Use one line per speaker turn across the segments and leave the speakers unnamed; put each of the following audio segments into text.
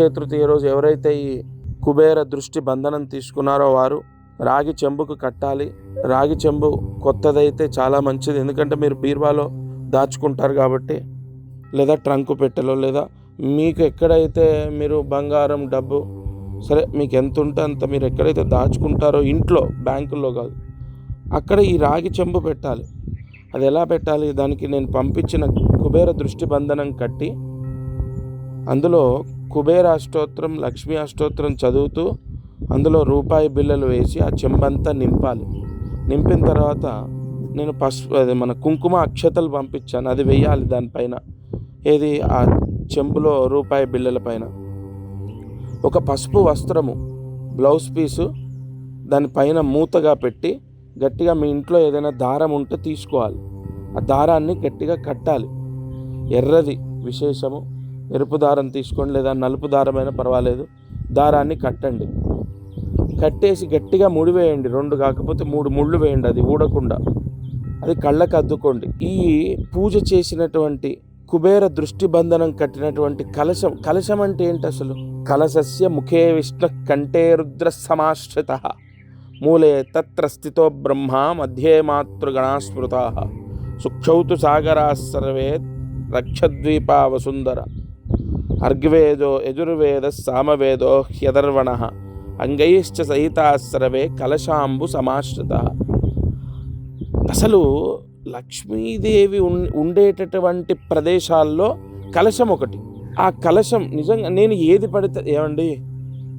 అక్షయ తృతీయ రోజు ఎవరైతే ఈ కుబేర దృష్టి బంధనం తీసుకున్నారో వారు రాగి చెంబుకు కట్టాలి. రాగి చెంబు కొత్తదైతే చాలా మంచిది. ఎందుకంటే మీరు బీర్వాలో దాచుకుంటారు కాబట్టి లేదా ట్రంకు పెట్టెలో లేదా మీకు ఎక్కడైతే మీరు బంగారం డబ్బు సరే మీకు ఎంత ఉంటే అంత మీరు ఎక్కడైతే దాచుకుంటారో ఇంట్లో బ్యాంకుల్లో కాదు అక్కడ ఈ రాగి చెంబు పెట్టాలి. అది ఎలా పెట్టాలి? దానికి నేను పంపించిన కుబేర దృష్టి బంధనం కట్టి అందులో కుబేర అష్టోత్రం లక్ష్మీ అష్టోత్రం చదువుతూ అందులో రూపాయి బిళ్ళలు వేసి ఆ చెంబంతా నింపాలి. నింపిన తర్వాత నేను పసుపు అది మన కుంకుమ అక్షతలు పంపించాను. అది వెయ్యాలి దానిపైన. ఏది? ఆ చెంబులో రూపాయి బిళ్ళల పైన. ఒక పసుపు వస్త్రము బ్లౌజ్ పీసు దానిపైన మూతగా పెట్టి గట్టిగా మీ ఇంట్లో ఏదైనా దారం ఉంటే తీసుకోవాలి. ఆ దారాన్ని గట్టిగా కట్టాలి. ఎర్రది విశేషము. ఎరుపు దారం తీసుకోండి లేదా నలుపు దారమైనా పర్వాలేదు. దారాన్ని కట్టండి. కట్టేసి గట్టిగా ముడి వేయండి. రెండు కాకపోతే మూడు ముళ్ళు వేయండి. అది ఊడకుండా. అది కళ్ళకు అద్దుకోండి. ఈ పూజ చేసినటువంటి కుబేర దృష్టి బంధనం కట్టినటువంటి కలశం కలశం అంటే ఏంటి అసలు? కలశస్య ముఖే విష్ణు కంఠే రుద్ర సమాశ్రిత. మూలే తత్ర స్థితో బ్రహ్మ మధ్యే మాతృగణాస్మృత సుక్షౌతు సాగరా సర్వే రక్షద్వీపా వసుందర అర్గ్వేదో యజుర్వేద సామవేదో హ్యదర్వణ అంగైశ్చ సహితాశ్రవే కలశాంబు సమాశ్రిత అసలు లక్ష్మీదేవి ఉండేటటువంటి ప్రదేశాల్లో కలశం ఒకటి. ఆ కలశం నిజంగా నేను ఏది పడితే ఏమండి?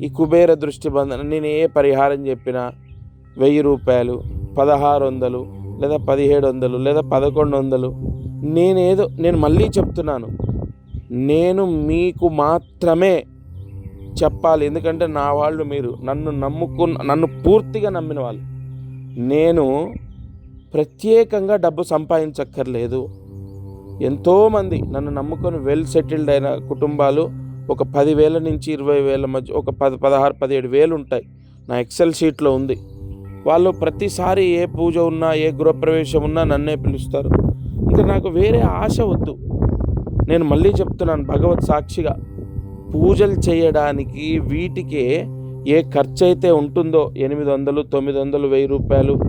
ఈ కుబేర దృష్టి బంధన నేను ఏ పరిహారం చెప్పినా వెయ్యి రూపాయలు పదహారు వందలు లేదా పదిహేడు వందలు లేదా పదకొండు వందలు నేనేదో నేను మళ్ళీ చెప్తున్నాను. నేను మీకు మాత్రమే చెప్పాలి. ఎందుకంటే నా వాళ్ళు మీరు. నన్ను నమ్ముకున్న నన్ను పూర్తిగా నమ్మిన వాళ్ళు. నేను ప్రత్యేకంగా డబ్బు సంపాదించక్కర్లేదు. ఎంతోమంది నన్ను నమ్ముకొని వెల్ సెటిల్డ్ అయిన కుటుంబాలు ఒక పదివేల నుంచి ఇరవై వేల మధ్య ఒక పది పదహారు పదిహేడు వేలు ఉంటాయి. నా ఎక్సెల్ షీట్లో ఉంది. వాళ్ళు ప్రతిసారి ఏ పూజ ఉన్నా ఏ గృహప్రవేశం ఉన్నా నన్నే పిలుస్తారు. ఇంకా నాకు వేరే ఆశ వద్దు. నేను మళ్ళీ చెప్తున్నాను భగవత్ సాక్షిగా పూజలు చేయడానికి వీటికే ఏ ఖర్చు అయితే ఉంటుందో ఎనిమిది వందలు తొమ్మిది వందలు వెయ్యి రూపాయలు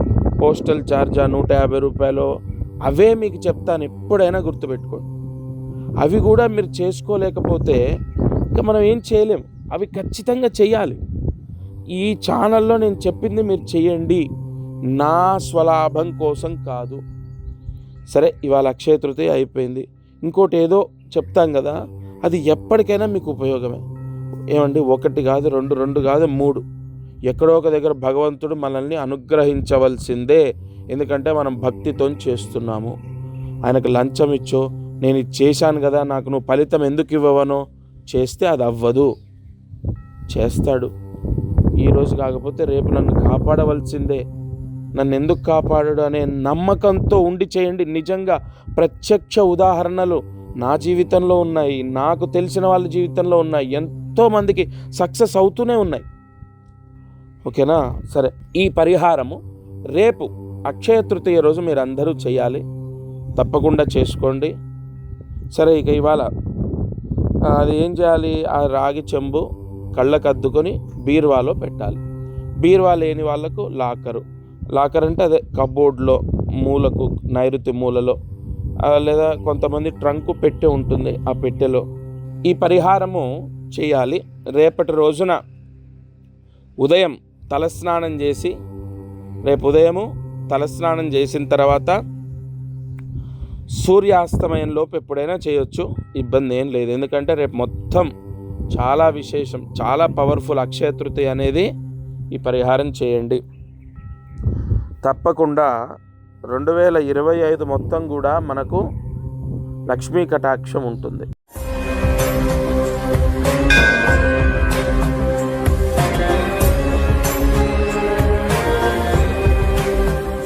పోస్టల్ ఛార్జా నూట యాభై రూపాయలు అవే మీకు చెప్తాను ఎప్పుడైనా గుర్తుపెట్టుకోండి. అవి కూడా మీరు చేసుకోలేకపోతే ఇంకా మనం ఏం చేయలేం. అవి ఖచ్చితంగా చేయాలి. ఈ ఛానల్లో నేను చెప్పింది మీరు చేయండి. నా స్వలాభం కోసం కాదు. సరే ఇవాళ అక్షయ తృతీయ అయిపోయింది. ఇంకోటి ఏదో చెప్తాం కదా అది ఎప్పటికైనా మీకు ఉపయోగమే. ఏమండి? ఒకటి కాదు రెండు రెండు కాదు మూడు. ఎక్కడో ఒక దగ్గర భగవంతుడు మనల్ని అనుగ్రహించవలసిందే. ఎందుకంటే మనం భక్తితో చేస్తున్నాము. ఆయనకు లంచం ఇచ్చో నేను ఇది చేశాను కదా నాకు నువ్వు ఫలితం ఎందుకు ఇవ్వవనో చేస్తే అది అవ్వదు. చేస్తాడు. ఈరోజు కాకపోతే రేపు నన్ను కాపాడవలసిందే. నన్ను ఎందుకు కాపాడడు అనే నమ్మకంతో ఉండి చేయండి. నిజంగా ప్రత్యక్ష ఉదాహరణలు నా జీవితంలో ఉన్నాయి. నాకు తెలిసిన వాళ్ళ జీవితంలో ఉన్నాయి. ఎంతోమందికి సక్సెస్ అవుతూనే ఉన్నాయి. ఓకేనా? సరే. ఈ పరిహారము రేపు అక్షయ తృతీయ రోజు మీరు అందరూ చేయాలి. తప్పకుండా చేసుకోండి. సరే ఇక ఇవాళ అది ఏం చేయాలి? ఆ రాగి చెంబు కళ్ళకద్దుకొని బీర్వాలో బీరువాలో పెట్టాలి. బీరువా లేని వాళ్ళకు లాకరు. లాకర్ అంటే అదే కబోర్డ్లో మూలకు నైరుతి మూలలో లేదా కొంతమంది ట్రంకు పెట్టె ఉంటుంది ఆ పెట్టెలో. ఈ పరిహారము చేయాలి. రేపటి రోజున ఉదయం తలస్నానం చేసి రేపు ఉదయము తలస్నానం చేసిన తర్వాత సూర్యాస్తమయంలోపు ఎప్పుడైనా చేయొచ్చు. ఇబ్బంది ఏం లేదు. ఎందుకంటే రేపు మొత్తం చాలా విశేషం చాలా పవర్ఫుల్ అక్షయ తృతీయ అనేది ఈ పరిహారం చేయండి. తప్పకుండా రెండు వేల ఇరవై ఐదు మొత్తం కూడా మనకు లక్ష్మీ కటాక్షం ఉంటుంది.